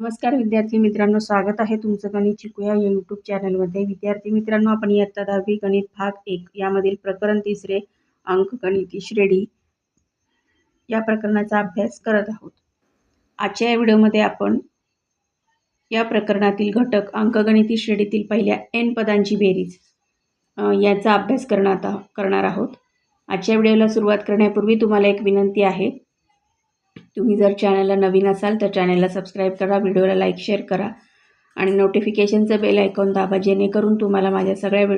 नमस्कार विद्यार्थी मित्रांनो स्वागत आहे तुमचं गणित शिकूया या यूट्यूब चॅनलमध्ये विद्यार्थी मित्रांनो आपण इयत्ता दहावी गणित भाग एक यामधील प्रकरण तिसरे अंक गणिती श्रेणी या प्रकरणाचा अभ्यास करत आहोत. आजच्या या व्हिडिओमध्ये आपण या प्रकरणातील घटक अंकगणिती श्रेणीतील पहिल्या एन पदांची बेरीज याचा अभ्यास करणार करणार आहोत. आजच्या व्हिडिओला सुरुवात करण्यापूर्वी तुम्हाला एक विनंती आहे तुम्ही जर चॅनलला नवीन असाल तर चॅनलला सबस्क्राईब करा व्हिडिओला लाईक शेअर करा आणि नोटिफिकेशनचं बेल ऐकून दाबा जेणेकरून तुम्हाला माझ्या सगळ्या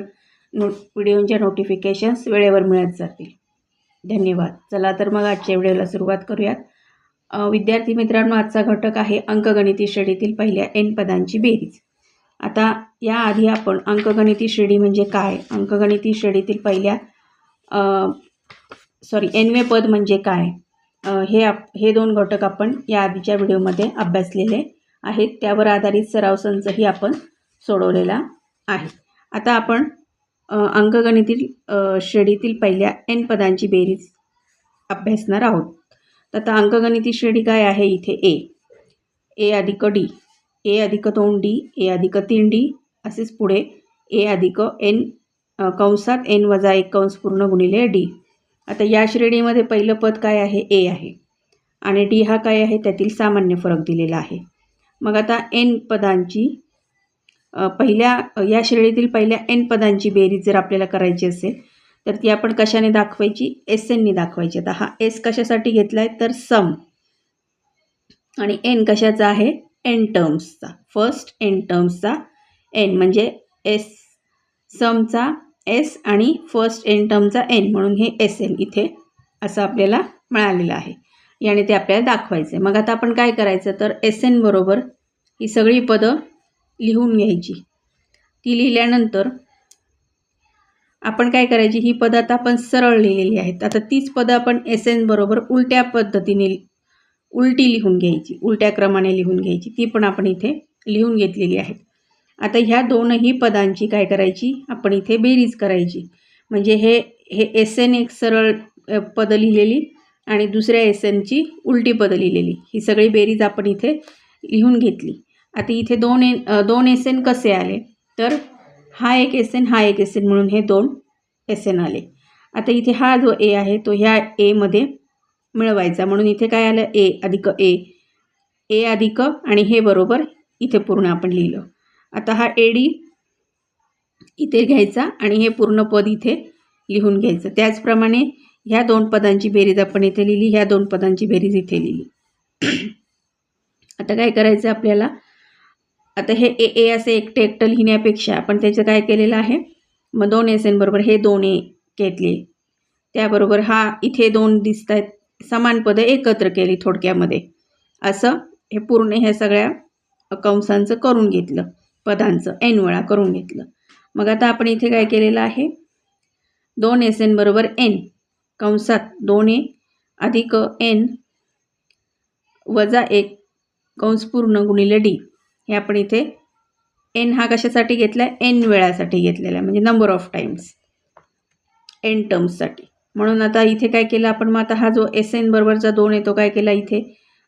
नो व्हिडिओंच्या नोटिफिकेशन्स वेळेवर मिळत जातील. धन्यवाद. चला तर मग आजच्या व्हिडिओला सुरुवात करूयात. विद्यार्थी मित्रांनो आजचा घटक आहे अंकगणिती श्रेणीतील पहिल्या एन पदांची बेरीज. आता याआधी आपण अंकगणिती श्रेणी म्हणजे काय? अंकगणिती श्रेणीतील पहिल्या सॉरी एनवे पद म्हणजे काय? हे आप हे दोन घटक आपण या आधीच्या व्हिडिओमध्ये अभ्यासलेले आहेत. त्यावर आधारित सराव संचही आपण सोडवलेला आहे. आता आपण अंकगणितील श्रेणीतील पहिल्या एन पदांची बेरीज अभ्यासणार आहोत. तर आता अंकगणिती श्रेणी काय आहे? इथे ए ए अधिक डी ए अधिक दोन डी ए अधिक तीन डी असेच पुढे ए अधिक एन कंसात एन वजा एक कंस पूर्ण गुणिले डी आता या श्रेणीमध्ये पहिलं पद काय आहे? ए आहे. आणि डी हा काय आहे? त्यातील सामान्य फरक दिलेला आहे. मग आता एन पदांची पहिल्या या श्रेणीतील पहिल्या एन पदांची बेरीज जर आपल्याला करायची असेल तर ती आपण कशाने दाखवायची? एस एननी दाखवायची. आता हा एस कशासाठी घेतला आहे तर सम. आणि एन कशाचा आहे? एन टर्म्सचा फर्स्ट एन टर्म्सचा एन म्हणजे एस समचा एस आणि फर्स्ट एन टर्मचा एन म्हणून हे एस एन इथे असं आपल्याला मिळालेलं आहे. याने ते आपल्याला दाखवायचं आहे मग आता आपण काय करायचं? तर एस एन बरोबर ही सगळी पदं लिहून घ्यायची. ती लिहिल्यानंतर आपण काय करायची? ही पदं आता आपण सरळ लिहिलेली आहेत. आता तीच पदं आपण एस एन बरोबर उलट्या पद्धतीने उलटी लिहून घ्यायची. उलट्या क्रमाने लिहून घ्यायची. ती पण आपण इथे लिहून घेतलेली आहेत. आता ह्या दोनही पदांची काय करायची? आपण इथे बेरीज करायची. म्हणजे हे हे एस एन एक सरळ पदं लिहिलेली आणि दुसऱ्या एस एनची उलटी पदं लिहिलेली. ही सगळी बेरीज आपण इथे लिहून घेतली. आता इथे दोन एन दोन एस एन कसे आले? तर हा एक एस एन हा एक एस एन म्हणून हे दोन एस एन आले. आता इथे हा जो ए आहे तो ह्या एमध्ये मिळवायचा. म्हणून इथे काय आलं? ए अधिक ए ए अधिक आणि हे बरोबर इथे पूर्ण आपण लिहिलं. आता हा ए डी इथे घ्यायचा आणि हे पूर्ण पद इथे लिहून घ्यायचं. त्याचप्रमाणे ह्या दोन पदांची बेरीज आपण इथे लिहिली ह्या दोन पदांची बेरीज इथे लिहिली. आता काय करायचं आपल्याला? आता हे ए ए असे एकटे एकटं लिहिण्यापेक्षा आपण त्याचं काय केलेलं आहे? मग दोन एस एनबरोबर हे दोन ए घेतले. त्याबरोबर हा इथे दोन दिसत आहेत समान पदं एकत्र केली थोडक्यामध्ये. असं हे पूर्ण ह्या सगळ्या कंसांचं करून घेतलं. पदांचं एन वेळा करून घेतलं. मग आता आपण इथे काय केलेलं आहे? दोन एस एन बरोबर एन कंसात दोन ए अधिक एन वजा एक कंस पूर्ण गुणिले डी हे आपण इथे एन हा कशासाठी घेतला आहे एन वेळासाठी घेतलेला आहे म्हणजे नंबर ऑफ टाईम्स एन टर्म्ससाठी म्हणून आता इथे काय केलं आपण? मग आता हा जो एस एन बरोबरचा दोन आहे तो काय केला इथे?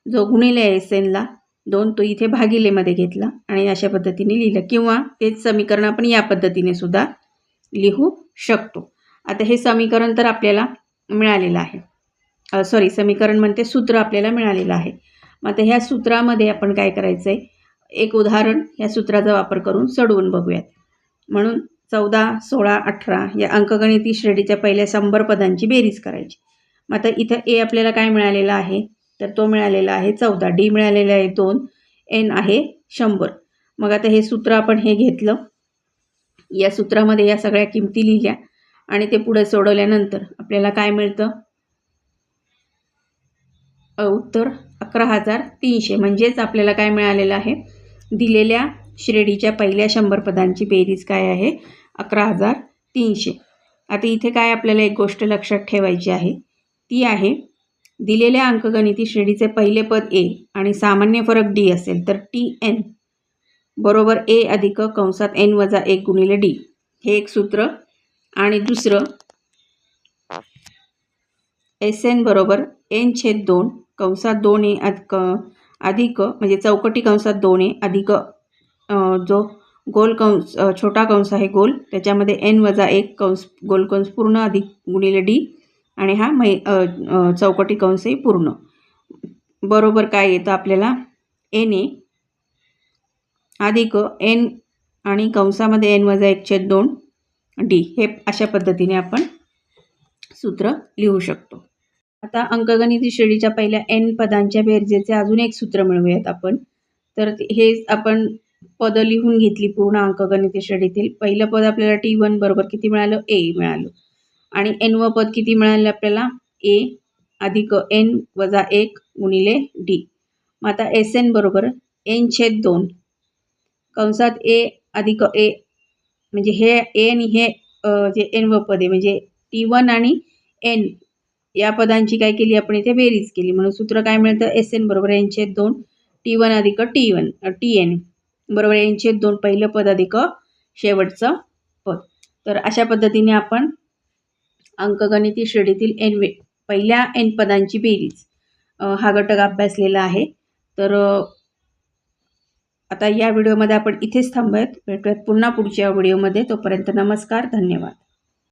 जो गुणिले आहे एस एनला दोन तो इथे भागिलेमध्ये घेतला आणि अशा पद्धतीने लिहिलं. किंवा तेच समीकरण आपण या पद्धतीने सुद्धा लिहू शकतो. आता हे समीकरण तर आपल्याला मिळालेलं आहे. सॉरी समीकरण म्हणते सूत्र आपल्याला मिळालेलं आहे. मग आता ह्या सूत्रामध्ये आपण काय करायचं आहे एक उदाहरण या सूत्राचा वापर करून सोडवून बघूयात. म्हणून चौदा सोळा अठरा या अंकगणिती श्रेणीच्या पहिल्या शंभर पदांची बेरीज करायची. मग आता इथं ए आपल्याला काय मिळालेलं आहे? तर तो मिळालेला आहे चौदा. डी मिळालेला आहे दोन. एन आहे शंभर. मग आता हे सूत्र आपण हे घेतलं. या सूत्रामध्ये या सगळ्या किमती लिहिल्या आणि ते पुढे सोडवल्यानंतर आपल्याला काय मिळतं? उत्तर अकरा हजार तीनशे. म्हणजेच आपल्याला काय मिळालेलं आहे? दिलेल्या श्रेणीच्या पहिल्या शंभर पदांची बेरीज काय आहे? अकरा हजार तीनशे. आता इथे काय आपल्याला एक गोष्ट लक्षात ठेवायची आहे? ती आहे दिलेल्या अंकगणिती श्रेणीचे पहिले पद ए आणि सामान्य फरक डी असेल तर टी एन बरोबर ए अधिक कंसात एन वजा एक गुणिले डी हे एक सूत्र. आणि दुसरं एस एन बरोबर एन छेद दोन कंसात दोन ए अधिक अधिक म्हणजे चौकटी कंसात दोन ए अधिक जो गोल कंस छोटा कंस आहे गोल त्याच्यामध्ये एन वजा एक कंस गोल कंस पूर्ण अधिक गुणिले डी आणि हा मै चौकटी कंसही पूर्ण. बरोबर काय येतं आपल्याला? N A. अधिक एन आणि कंसामध्ये एन वजा एक छेद दोन डी. हे अशा पद्धतीने आपण सूत्र लिहू शकतो. आता अंकगणिती श्रेणीच्या पहिल्या एन पदांच्या बेरजेचे अजून एक सूत्र मिळवूयात आपण. तर हे आपण पदं लिहून घेतली पूर्ण अंकगणिती श्रेणीतील. पहिलं पद आपल्याला टी वन बरोबर किती मिळालं? ए मिळालं. आणि एनव पद किती मिळाले आपल्याला? ए अधिक एन वजा एक गुणिले डी मग आता एस एन बरोबर एन छेद दोन. कंसात ए अधिक ए म्हणजे हे ए आणि हे जे एन व पद आहे म्हणजे टी वन आणि एन या पदांची काय केली आपण इथे? बेरीज केली. म्हणून सूत्र काय मिळतं? एस एन बरोबर एन छेद दोन टी वन अधिक टी वन टी एन बरोबर एन छेद दोन पहिलं पद अधिक शेवटचं पद. तर अशा पद्धतीने आपण अंकगणिती श्रेणीतील एन वे पहिल्या एन पदांची बेरीज. हा घटक अभ्यासलेला आहे. तर आता या व्हिडिओमध्ये आपण इथेच थांबूयात. भेटूयात पुन्हा पुढच्या व्हिडिओमध्ये. तोपर्यंत नमस्कार धन्यवाद.